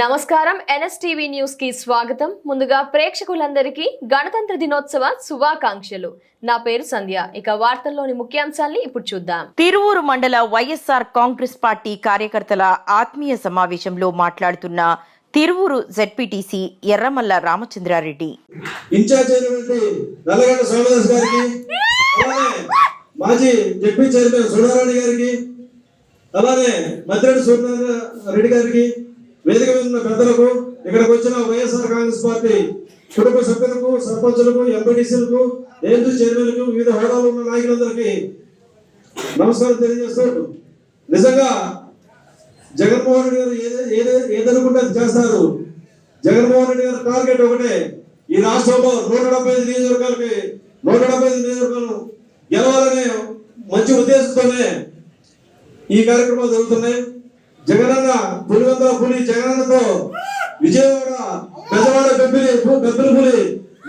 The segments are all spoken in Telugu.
నమస్కారం. ఎన్ఎస్టీవీ న్యూస్కి స్వాగతం. ముందుగా ప్రేక్షకులందరికీ గణతంత్ర దినోత్సవ శుభాకాంక్షలు. నా పేరు సంధ్య. ఇక వార్తల్లోని ముఖ్యాంశాల్ని ఇప్పుడు చూద్దాం. తిరువూరు మండల వైఎస్ఆర్ కాంగ్రెస్ పార్టీ కార్యకర్తల ఆత్మీయ సమావేశంలో మాట్లాడుతున్న తిరువూరు జెడ్పీటీసీ ఎర్రమల్ల రామచంద్రారెడ్డి. ఇన్ఛార్జ్ అయినటువంటి నల్లగడ్డ సోమదాస్ గారికి అలానే మాజీ డిప్యూటీ చైర్మన్ సుడారాణి గారికి అలానే మద్రెడ్డి సూర్యనారాయణ రెడ్డి గారికి వేదిక మీద ఉన్న పెద్దలకు ఇక్కడికి వచ్చిన వైఎస్ఆర్ కాంగ్రెస్ పార్టీ కుటుంబ సభ్యులకు సర్పంచులకు ఎంపీటీసీలకు ఏఎంసీ చైర్మన్లకు వివిధ హోదాలు ఉన్న నాయకులందరికీ నమస్కారం తెలియజేస్తూ నిజంగా జగన్మోహన్ రెడ్డి గారు ఏదే ఏదనుకుంటే అది చేస్తారు. జగన్మోహన్ రెడ్డి గారి టార్గెట్ ఒకటే ఈ రాష్ట్రంలో నూట డెబ్బై ఐదు నియోజకవర్గాలకి నూట డెబ్బై ఐదు నియోజకవర్గాలు గెలవాలనే మంచి ఉద్దేశంతోనే ఈ కార్యక్రమాలు జరుగుతున్నాయి. జగనన్న పులివందల పులి జగనన్నతో విజయవాడ పెద్దవాడ పెబ్బిలి పెబ్బిలి పులి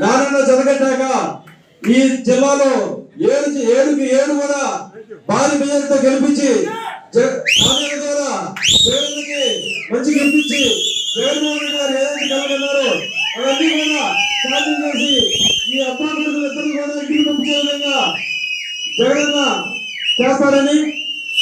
నారాయణ జరగట్టాక ఈ జిల్లాలో ఏడు ఏడుకి ఏడు కూడా భారీ మెజారిటీతో గెలిపించి జగ- ద్వారా జగన్కి మంచి గెలిపించి జగన్మోహన్ గారు ఏదైతే కలగన్నారో అవన్నీ కూడా సాధ్యం చేసి ఈ అప్రాకులు ఇద్దరు కూడా ఇంటికి పంపించే విధంగా జగనన్న చేస్తారని